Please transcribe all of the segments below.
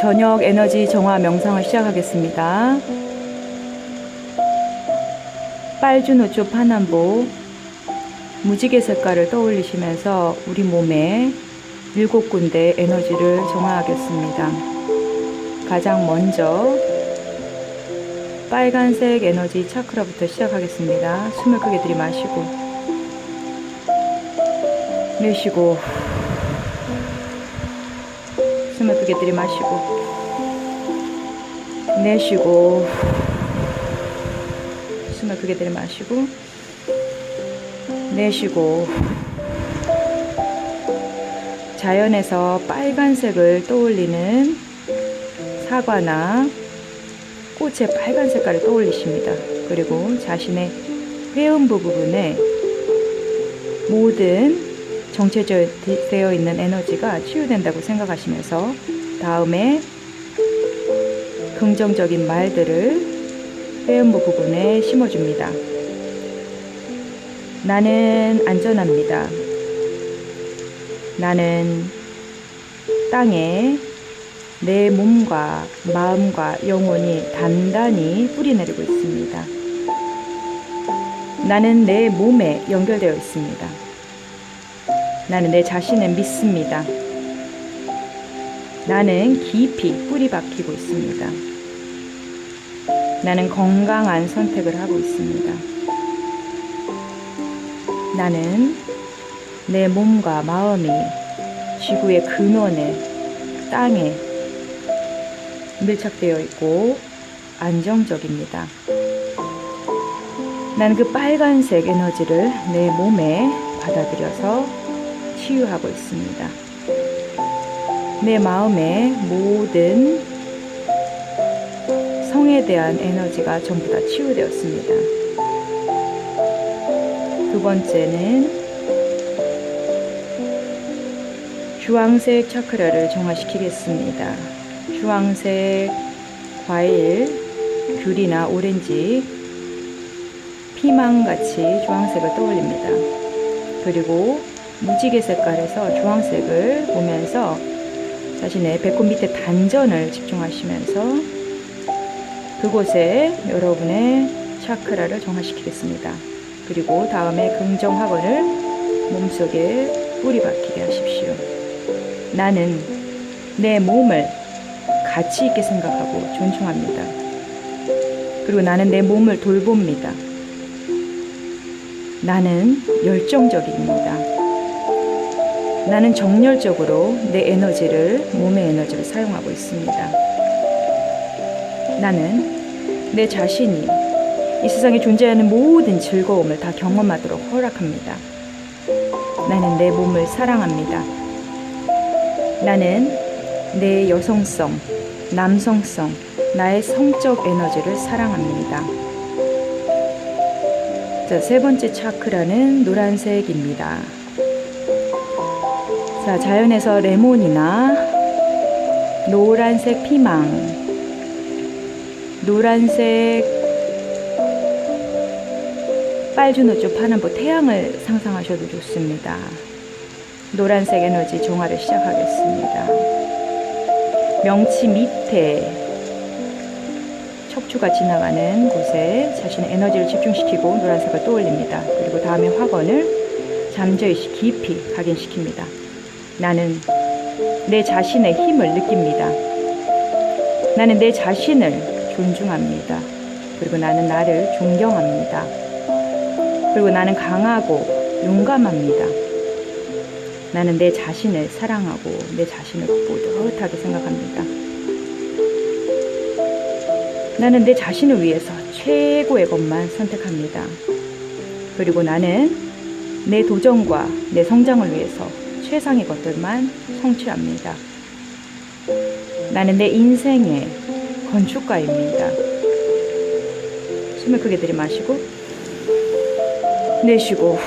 저녁 에너지 정화 명상을 시작하겠습니다. 빨주 노초 파남보 무지개 색깔을 떠올리시면서 우리 몸에 일곱 군데 에너지를 정화하겠습니다. 가장 먼저 빨간색 에너지 차크라부터 시작하겠습니다. 숨을 크게 들이마시고 내쉬고 크게 들이마시고 내쉬고 숨을 크게 들이마시고 내쉬고 자연에서 빨간색을 떠올리는 사과나 꽃의 빨간 색깔을 떠올리십니다. 그리고 자신의 회음부 부분에 모든 정체되어 있는 에너지가 치유된다고 생각하시면서 다음에 긍정적인 말들을 회음부 부분에 심어줍니다. 나는 안전합니다. 나는 땅에 내 몸과 마음과 영혼이 단단히 뿌리내리고 있습니다. 나는 내 몸에 연결되어 있습니다. 나는 내 자신을 믿습니다. 나는 깊이 뿌리 박히고 있습니다. 나는 건강한 선택을 하고 있습니다. 나는 내 몸과 마음이 지구의 근원에 땅에 밀착되어 있고 안정적입니다. 나는 그 빨간색 에너지를 내 몸에 받아들여서 치유하고 있습니다. 내 마음의 모든 성에 대한 에너지가 전부 다 치유되었습니다. 두 번째는 주황색 차크라를 정화시키겠습니다. 주황색 과일, 귤이나 오렌지, 피망같이 주황색을 떠올립니다. 그리고 무지개 색깔에서 주황색을 보면서 자신의 배꼽 밑에 단전을 집중하시면서 그곳에 여러분의 차크라를 정화시키겠습니다. 그리고 다음에 긍정 학원을 몸속에 뿌리 박히게 하십시오. 나는 내 몸을 가치 있게 생각하고 존중합니다. 그리고 나는 내 몸을 돌봅니다. 나는 열정적입니다. 나는 정열적으로 내 에너지를, 몸의 에너지를 사용하고 있습니다. 나는 내 자신이 이 세상에 존재하는 모든 즐거움을 다 경험하도록 허락합니다. 나는 내 몸을 사랑합니다. 나는 내 여성성, 남성성, 나의 성적 에너지를 사랑합니다. 자, 세 번째 차크라는 노란색입니다. 자, 자연에서 레몬이나 노란색 피망, 노란색 빨주노초 파남보 태양을 상상하셔도 좋습니다. 노란색 에너지 정화를 시작하겠습니다. 명치 밑에 척추가 지나가는 곳에 자신의 에너지를 집중시키고 노란색을 떠올립니다. 그리고 다음에 확언을 잠재의식 깊이 각인시킵니다. 나는 내 자신의 힘을 느낍니다. 나는 내 자신을 존중합니다. 그리고 나는 나를 존경합니다. 그리고 나는 강하고 용감합니다. 나는 내 자신을 사랑하고 내 자신을 뿌듯하게 생각합니다. 나는 내 자신을 위해서 최고의 것만 선택합니다. 그리고 나는 내 도전과 내 성장을 위해서 최상의 것들만 성취합니다. 나는 내 인생의 건축가입니다. 숨을 크게 들이마시고 내쉬고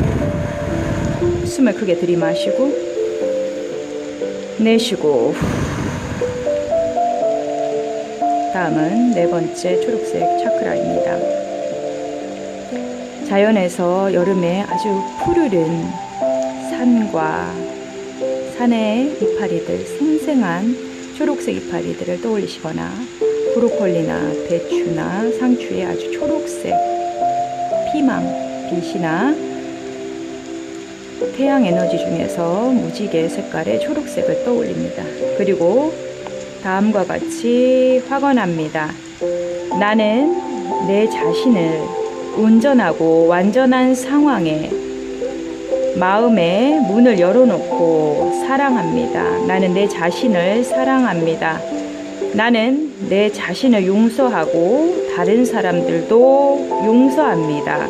숨을 크게 들이마시고 내쉬고 다음은 네 번째 초록색 차크라입니다. 자연에서 여름에 아주 푸르른 산과 산의 이파리들 생생한 초록색 이파리들을 떠올리시거나 브로콜리나 배추나 상추의 아주 초록색 피망 빛이나 태양 에너지 중에서 무지개 색깔의 초록색을 떠올립니다. 그리고 다음과 같이 확언합니다. 나는 내 자신을 온전하고 완전한 상황에 마음의 문을 열어놓고 사랑합니다. 나는 내 자신을 사랑합니다. 나는 내 자신을 용서하고 다른 사람들도 용서합니다.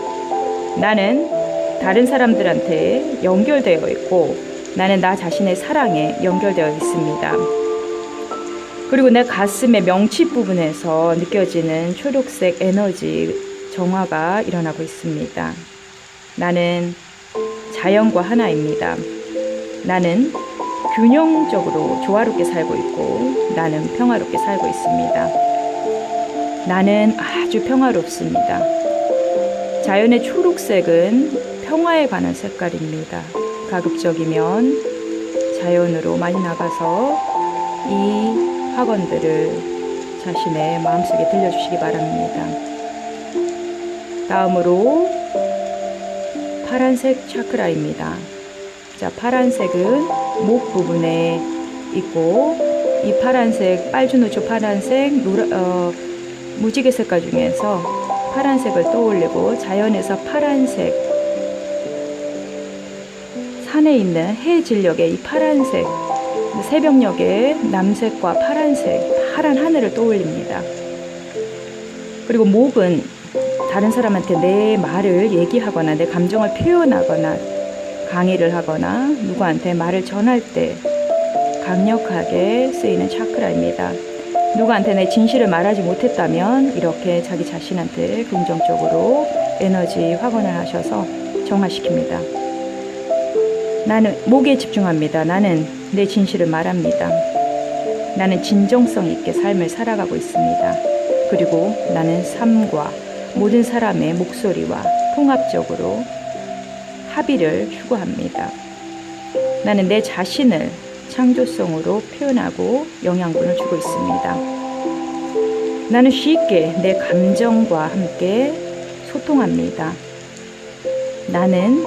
나는 다른 사람들한테 연결되어 있고 나는 나 자신의 사랑에 연결되어 있습니다. 그리고 내 가슴의 명치 부분에서 느껴지는 초록색 에너지 정화가 일어나고 있습니다. 나는 자연과 하나입니다. 나는 균형적으로 조화롭게 살고 있고 나는 평화롭게 살고 있습니다. 나는 아주 평화롭습니다. 자연의 초록색은 평화에 관한 색깔입니다. 가급적이면 자연으로 많이 나가서 이 학원들을 자신의 마음속에 들려주시기 바랍니다. 다음으로 파란색 차크라입니다. 자, 파란색은 목 부분에 있고 이 파란색 빨주노초 파란색 노라, 어, 무지개 색깔 중에서 파란색을 떠올리고 자연에서 파란색 산에 있는 해 진력의 이 파란색 새벽녘의 남색과 파란색 파란 하늘을 떠올립니다. 그리고 목은 다른 사람한테 내 말을 얘기하거나 내 감정을 표현하거나 강의를 하거나 누구한테 말을 전할 때 강력하게 쓰이는 차크라입니다. 누구한테 내 진실을 말하지 못했다면 이렇게 자기 자신한테 긍정적으로 에너지 확언을 하셔서 정화시킵니다. 나는 목에 집중합니다. 나는 내 진실을 말합니다. 나는 진정성 있게 삶을 살아가고 있습니다. 그리고 나는 삶과 모든 사람의 목소리와 통합적으로 합의를 추구합니다. 나는 내 자신을 창조성으로 표현하고 영양분을 주고 있습니다. 나는 쉽게 내 감정과 함께 소통합니다. 나는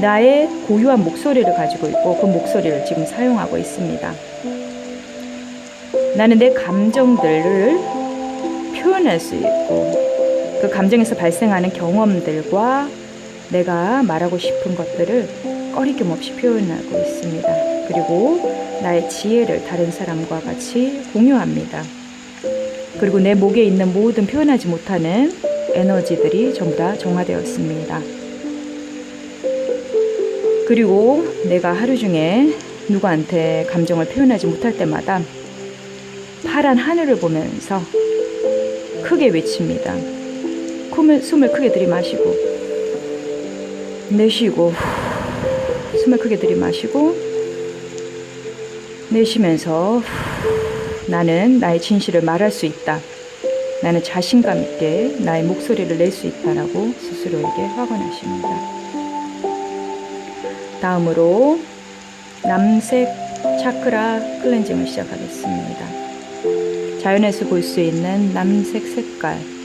나의 고유한 목소리를 가지고 있고 그 목소리를 지금 사용하고 있습니다. 나는 내 감정들을 표현할 수 있고 그 감정에서 발생하는 경험들과 내가 말하고 싶은 것들을 꺼리낌 없이 표현하고 있습니다. 그리고 나의 지혜를 다른 사람과 같이 공유합니다. 그리고 내 목에 있는 모든 표현하지 못하는 에너지들이 전부 다 정화되었습니다. 그리고 내가 하루 중에 누구한테 감정을 표현하지 못할 때마다 파란 하늘을 보면서 크게 외칩니다. 숨을, 숨을 크게 들이마시고 내쉬고 숨을 크게 들이마시고 내쉬면서 나는 나의 진실을 말할 수 있다. 나는 자신감 있게 나의 목소리를 낼 수 있다라고 스스로에게 확언하십니다. 다음으로 남색 차크라 클렌징을 시작하겠습니다. 자연에서 볼 수 있는 남색 색깔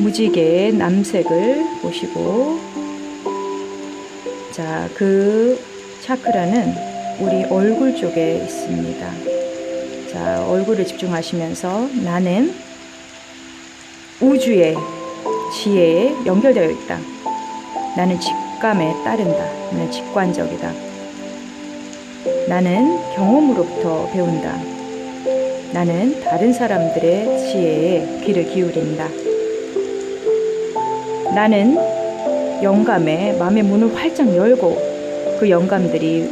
무지개의 남색을 보시고 자, 그 차크라는 우리 얼굴 쪽에 있습니다. 자, 얼굴을 집중하시면서 나는 우주의 지혜에 연결되어 있다. 나는 직감에 따른다. 나는 직관적이다. 나는 경험으로부터 배운다. 나는 다른 사람들의 지혜에 귀를 기울인다. 나는 영감에 마음의 문을 활짝 열고 그 영감들이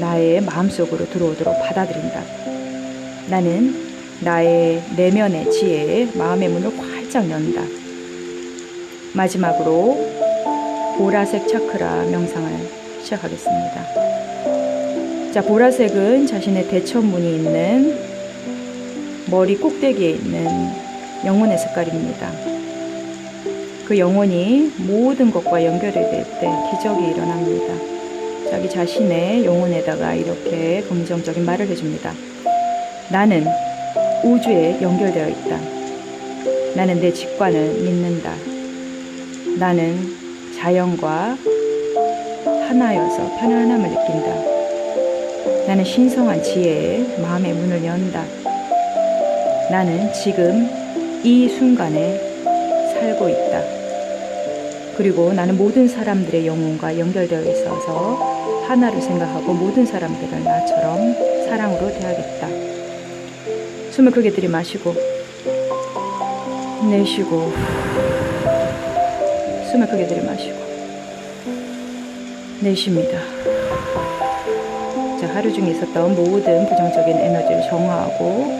나의 마음속으로 들어오도록 받아들인다. 나는 나의 내면의 지혜에 마음의 문을 활짝 연다. 마지막으로 보라색 차크라 명상을 시작하겠습니다. 자, 보라색은 자신의 대천문이 있는 머리 꼭대기에 있는 영혼의 색깔입니다. 그 영혼이 모든 것과 연결이 될 때 기적이 일어납니다. 자기 자신의 영혼에다가 이렇게 긍정적인 말을 해줍니다. 나는 우주에 연결되어 있다. 나는 내 직관을 믿는다. 나는 자연과 하나여서 편안함을 느낀다. 나는 신성한 지혜에 마음의 문을 연다. 나는 지금 이 순간에 살고 있다. 그리고 나는 모든 사람들의 영혼과 연결되어 있어서 하나를 생각하고 모든 사람들을 나처럼 사랑으로 대하겠다. 숨을 크게 들이마시고 내쉬고 숨을 크게 들이마시고 내쉽니다. 자, 하루 중에 있었던 모든 부정적인 에너지를 정화하고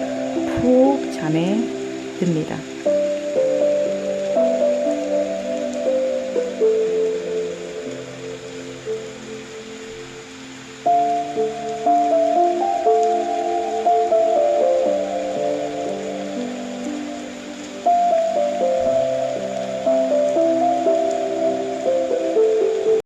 푹 잠에 듭니다.